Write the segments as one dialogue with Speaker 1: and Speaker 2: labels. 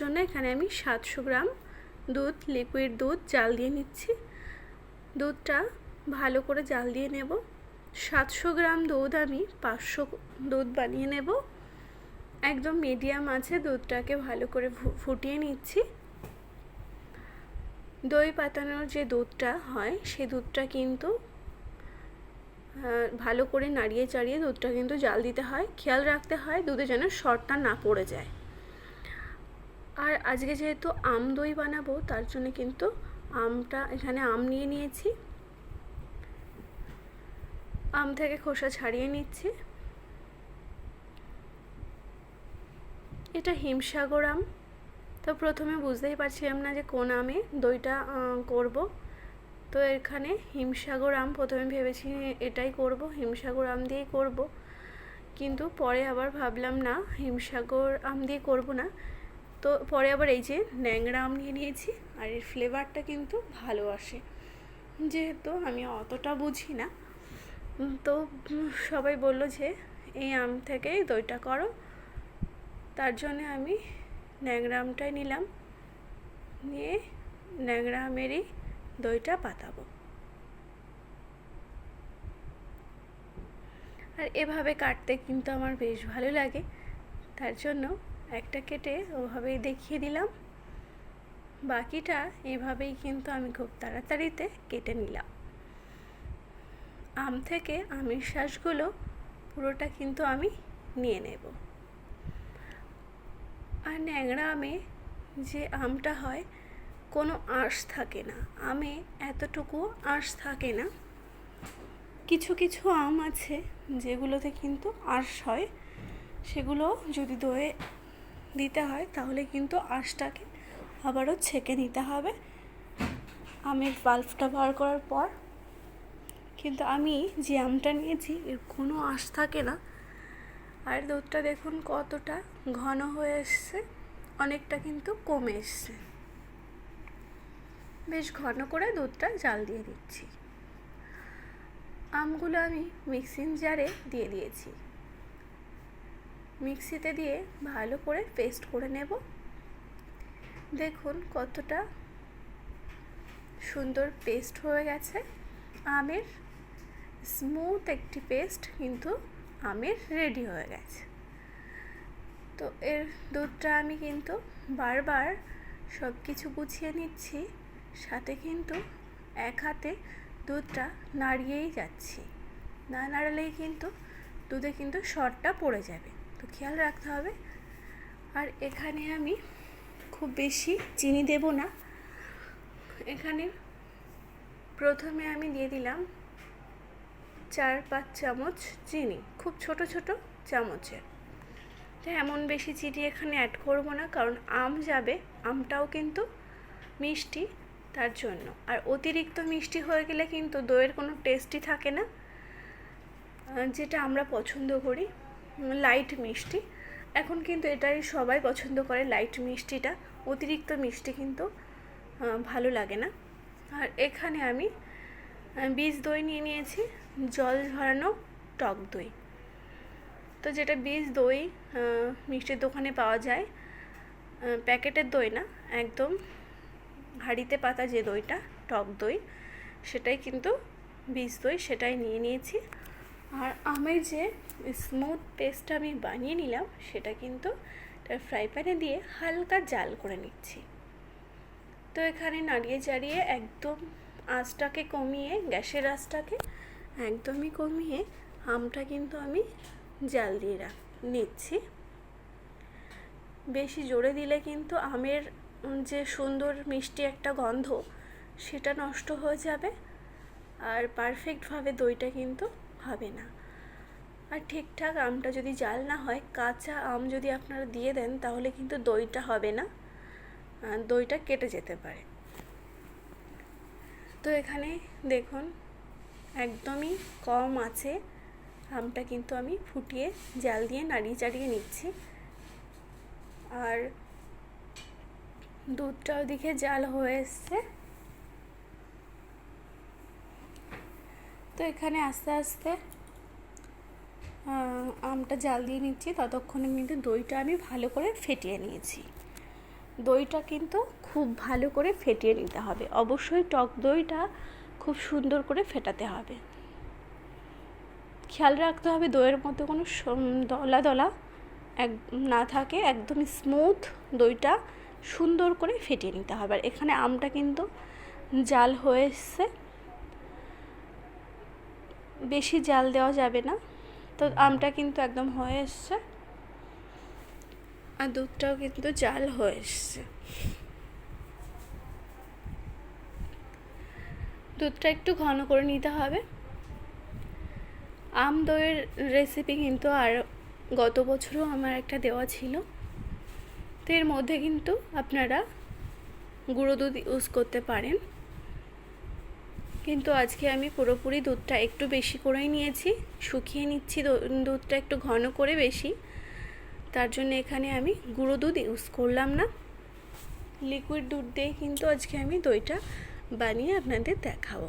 Speaker 1: জন্য এখানে আমি সাতশো গ্রাম দুধ লিকুইড দুধ জাল দিয়ে নিচ্ছি। দুধটা ভালো করে জাল দিয়ে নেব। সাতশো গ্রাম দুধ আমি পাঁচশো দুধ বানিয়ে নেব। একদম মিডিয়াম আছে, দুধটাকে ভালো করে ফুটিয়ে নিচ্ছি। দই পাতানোর যে দুধটা হয়, সে দুধটা কিন্তু ভালো করে নাড়িয়ে চাড়িয়ে দুধটা কিন্তু জাল দিতে হয়। খেয়াল রাখতে হয়, দুধে যেন শর্টটা না পড়ে যায়। আর আজকে যেহেতু আম দই বানাবো, তার জন্য কিন্তু আমটা এখানে আম নিয়ে নিয়েছি। আম থেকে খোসা ছাড়িয়ে নিচ্ছি। এটা হিমসাগর আম। তো প্রথমে বুঝতেই পারছিলাম না যে কোন আমে দইটা করব। তো এখানে হিমসাগর আম, প্রথমে ভেবেছি এটাই করব, হিমসাগর আম দিয়েই করব। কিন্তু পরে আবার ভাবলাম না, হিমসাগর আম দিয়ে করব না। তো পরে আবার এই যে ন্যাংরা আম নিয়ে নিয়েছি, আর এর ফ্লেভারটা কিন্তু ভালো আসে। যেহেতু আমি অতটা বুঝি না, তো সবাই বলল যে, এই আম থেকেই দইটা করো। তার জন্য আমি ন্যাংরা আমটাই নিলাম। নিয়ে ন্যাংরা আমেরই দইটা পাতাবো। আর এভাবে কাটতে কিন্তু আমার বেশ ভালো লাগে। তার জন্য একটা কেটে ওভাবেই দেখিয়ে দিলাম। বাকিটা এভাবেই কিন্তু আমি খুব তাড়াতাড়িতে কেটে নিলাম। আম থেকে আমের শ্বাসগুলো পুরোটা কিন্তু আমি নিয়ে নেব। আর ন্যাংরা আমে যে আমটা হয়, কোনো আঁশ থাকে না। আমে এতটুকু আঁশ থাকে না। কিছু কিছু আম আছে যেগুলোতে কিন্তু আঁশ হয়। সেগুলো যদি দয়ে দিতে হয়, তাহলে কিন্তু আঁশটাকে আবারও ছেঁকে নিতে হবে। আমের বাল্বটা বার করার পর কিন্তু আমি যে আমটা নিয়েছি, এর কোনো আঁশ থাকে না। আর দুধটা দেখুন কতটা ঘন হয়ে এসছে, অনেকটা কিন্তু কমে এসছে। বেশ ঘন করে দুধটা জাল দিয়ে দিচ্ছি। আমগুলো আমি মিক্সিং জারে দিয়ে দিয়েছি। মিক্সিতে দিয়ে ভালো করে পেস্ট করে নেব। দেখুন কতটা সুন্দর পেস্ট হয়ে গেছে। আমের স্মুথ একটি পেস্ট কিন্তু আমের রেডি হয়ে গেছে। তো এর দুধটা আমি কিন্তু বারবার সব কিছু গুছিয়ে নিচ্ছি, সাথে কিন্তু এক হাতে দুধটা নাড়িয়েই যাচ্ছি। না নাড়ালেই কিন্তু দুধে কিন্তু শর্টটা পড়ে যাবে। তো খেয়াল রাখতে হবে। আর এখানে আমি খুব বেশি চিনি দেব না। এখানে প্রথমে আমি দিয়ে দিলাম চার পাঁচ চামচ চিনি, খুব ছোট ছোট চামচের। এমন বেশি চিনি এখানে অ্যাড করব না, কারণ আম যাবে, আমটাও কিন্তু মিষ্টি তার জন্য। আর অতিরিক্ত মিষ্টি হয়ে গেলে কিন্তু দইয়ের কোনো টেস্টই থাকে না যেটা আমরা পছন্দ করি। লাইট মিষ্টি। এখন কিন্তু এটাই সবাই পছন্দ করে লাইট মিষ্টিটা। অতিরিক্ত মিষ্টি কিন্তু ভালো লাগে না। আর এখানে আমি বীজ দই নিয়ে নিয়েছি, জল ঝরানো টক দই। তো যেটা বীজ দই মিষ্টির দোকানে পাওয়া যায় প্যাকেটের দই না, একদম হাঁড়িতে পাতা যে দইটা, টক দই, সেটাই কিন্তু বীজ দই, সেটাই নিয়ে নিয়েছি। আর আমের যে স্মুথ পেস্টটা আমি বানিয়ে নিলাম, সেটা কিন্তু ফ্রাই প্যানে দিয়ে হালকা জাল করে নিচ্ছি। তো এখানে নাড়িয়ে চাড়িয়ে একদম আঁচটাকে কমিয়ে, গ্যাসের আঁচটাকে একদমই কমিয়ে আমটা কিন্তু আমি জাল দিয়ে রাখ, নিচ্ছি। বেশি জোরে দিলে কিন্তু আমের যে সুন্দর মিষ্টি একটা গন্ধ, সেটা নষ্ট হয়ে যাবে। আর পারফেক্টভাবে দইটা কিন্তু হবে না। আর ঠিকঠাক আমটা যদি জাল না হয়, কাঁচা আম যদি আপনারা দিয়ে দেন, তাহলে কিন্তু দইটা হবে না। দইটা কেটে যেতে পারে। তো এখানে দেখুন, একদমই কম আছে। আমটা কিন্তু আমি ফুটিয়ে জাল দিয়ে নাড়িয়ে চাড়িয়ে নিচ্ছি। আর দুধটা ওদিকে জাল হয়ে এসছে। তো এখানে আস্তে আস্তে আমটা জাল দিয়ে নিচ্ছি। ততক্ষণে কিন্তু দইটা আমি ভালো করে ফেটিয়ে নিয়েছি। দইটা কিন্তু খুব ভালো করে ফেটিয়ে নিতে হবে। অবশ্যই টক দইটা খুব সুন্দর করে ফেটাতে হবে। খেয়াল রাখতে হবে দইয়ের মধ্যে কোনো দলা দলা এক, না থাকে। একদম স্মুথ দইটা সুন্দর করে ফেটিয়ে নিতে হবে। আর এখানে আমটা কিন্তু জাল হয়ে এসছে বেশি জাল দেওয়া যাবে না। তো আমটা কিন্তু একদম হয়ে এসছে। আর দুধটাও কিন্তু জাল হয়ে এসছে। দুধটা একটু ঘন করে নিতে হবে। আম দইয়ের রেসিপি কিন্তু আর গত বছরও আমার একটা দেওয়া ছিল। তো এর মধ্যে কিন্তু আপনারা গুঁড়ো দুধ ইউজ করতে পারেন। কিন্তু আজকে আমি পুরোপুরি দুধটা একটু বেশি করেই নিয়েছি। শুকিয়ে নিচ্ছি দুধটা একটু ঘন করে বেশি। তার জন্য এখানে আমি গুঁড়ো দুধ ইউজ করলাম না। লিকুইড দুধ দিয়ে কিন্তু আজকে আমি দইটা বানিয়ে আপনাদের দেখাবো।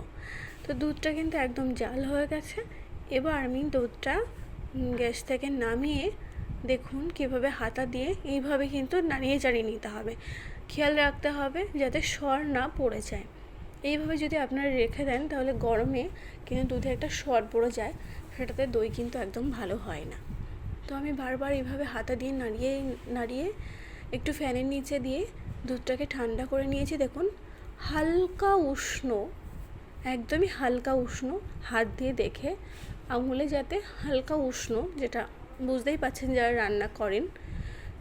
Speaker 1: তো দুধটা কিন্তু একদম জাল হয়ে গেছে। এবার আমি দুধটা গ্যাস থেকে নামিয়ে দেখুন কীভাবে হাতা দিয়ে এইভাবে কিন্তু নাড়িয়ে চাড়িয়ে নিতে হবে। খেয়াল রাখতে হবে যাতে সর না পড়ে যায়। এইভাবে যদি আপনারা রেখে দেন, তাহলে গরমে কিন্তু দুধে একটা সর পড়ে যায়। সেটাতে দই কিন্তু একদম ভালো হয় না। তো আমি বারবার এইভাবে হাতা দিয়ে নাড়িয়ে নাড়িয়ে একটু ফ্যানের নিচে দিয়ে দুধটাকে ঠান্ডা করে নিয়েছি। দেখুন, হালকা উষ্ণ, একদমই হালকা উষ্ণ হাত দিয়ে দেখে। আঙুলে যাতে হালকা উষ্ণ, যেটা বুঝতেই পাচ্ছেন যারা রান্না করেন,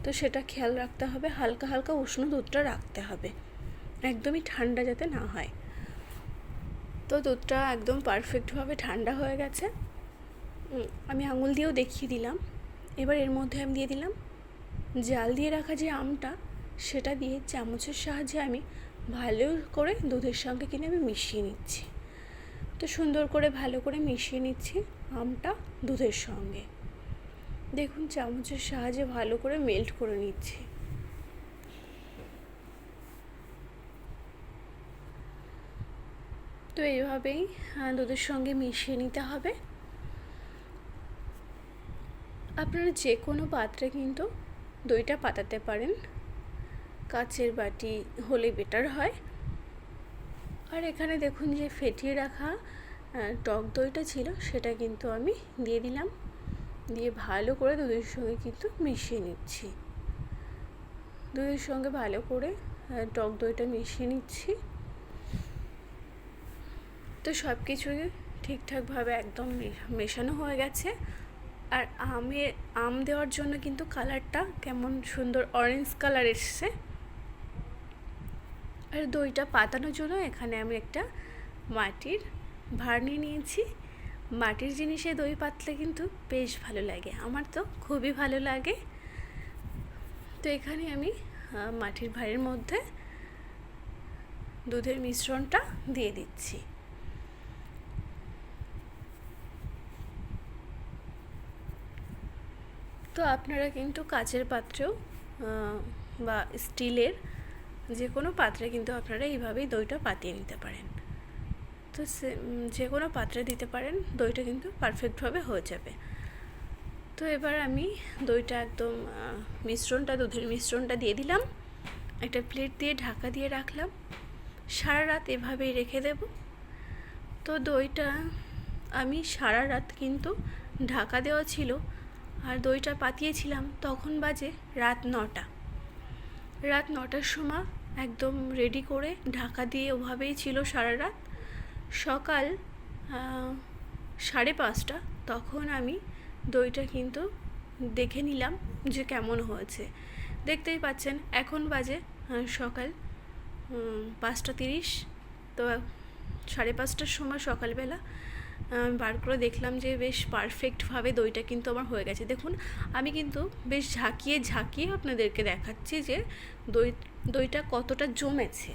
Speaker 1: তো সেটা খেয়াল রাখতে হবে। হালকা হালকা উষ্ণ দুধটা রাখতে হবে। একদমই ঠান্ডা যাতে না হয়। তো দুধটা একদম পারফেক্টভাবে ঠান্ডা হয়ে গেছে। আমি আঙুল দিয়েও দেখিয়ে দিলাম। এবার এর মধ্যে আমি দিয়ে দিলাম জাল দিয়ে রাখা যে আমটা, সেটা দিয়ে চামচের সাহায্যে আমি ভালো করে দুধের সঙ্গে কিনে আমি মিশিয়ে নিচ্ছি। তো সুন্দর করে ভালো করে মিশিয়ে নিচ্ছি আমটা দুধের সঙ্গে। দেখুন, চামচের সাহায্যে ভালো করে মেল্ট করে নিচ্ছি। তো এইভাবেই দুধের সঙ্গে মিশিয়ে নিতে হবে। আপনারা যে কোনো পাত্রে কিন্তু দইটা পাতাতে পারেন। কাচের বাটি হলে বেটার হয়। আর এখানে দেখুন যে ফেটিয়ে রাখা টক দইটা ছিল, সেটা কিন্তু আমি দিয়ে দিলাম। দিয়ে ভালো করে দুধের সঙ্গে কিন্তু মিশিয়ে নিচ্ছি। দুধের সঙ্গে ভালো করে টক দইটা মিশিয়ে নিচ্ছি। তো সব কিছুই ঠিকঠাকভাবে একদম মেশানো হয়ে গেছে। আর আমের আম দেওয়ার জন্য কিন্তু কালারটা কেমন সুন্দর অরেঞ্জ কালার এসছে। আর দইটা পাতানোর জন্য এখানে আমি একটা মাটির ভার নিয়ে নিয়েছি। মাটির জিনিসে দই পাতলে কিন্তু বেশ ভালো লাগে। আমার তো খুবই ভালো লাগে। তো এখানে আমি মাটির ভাঁড়ের মধ্যে দুধের মিশ্রণটা দিয়ে দিচ্ছি। তো আপনারা কিন্তু কাচের পাত্রেও বা স্টিলের যে কোনো পাত্রে কিন্তু আপনারা এইভাবেই দইটা পাতিয়ে নিতে পারেন। তো সে যে কোনো পাত্রে দিতে পারেন, দইটা কিন্তু পারফেক্টভাবে হয়ে যাবে। তো এবার আমি দইটা একদম মিশ্রণটা, দুধের মিশ্রণটা দিয়ে দিলাম। একটা প্লেট দিয়ে ঢাকা দিয়ে রাখলাম। সারা রাত এভাবেই রেখে দেব। তো দইটা আমি সারা রাত কিন্তু ঢাকা দেওয়া ছিল। আর দইটা পাতিয়েছিলাম, তখন বাজে রাত নটা। রাত নটার সময় একদম রেডি করে ঢাকা দিয়ে ওভাবেই ছিল সারা রাত। সকাল সাড়ে পাঁচটা, তখন আমি দইটা কিন্তু দেখে নিলাম যে কেমন হয়েছে। দেখতেই পাচ্ছেন, এখন বাজে সকাল পাঁচটা তিরিশ, তো সাড়ে পাঁচটার সময় সকালবেলা বার করে দেখলাম যে বেশ পারফেক্টভাবে দইটা কিন্তু আমার হয়ে গেছে। দেখুন, আমি কিন্তু বেশ ঝাঁকিয়ে ঝাঁকিয়ে আপনাদেরকে দেখাচ্ছি যে দই, দইটা কতটা জমেছে।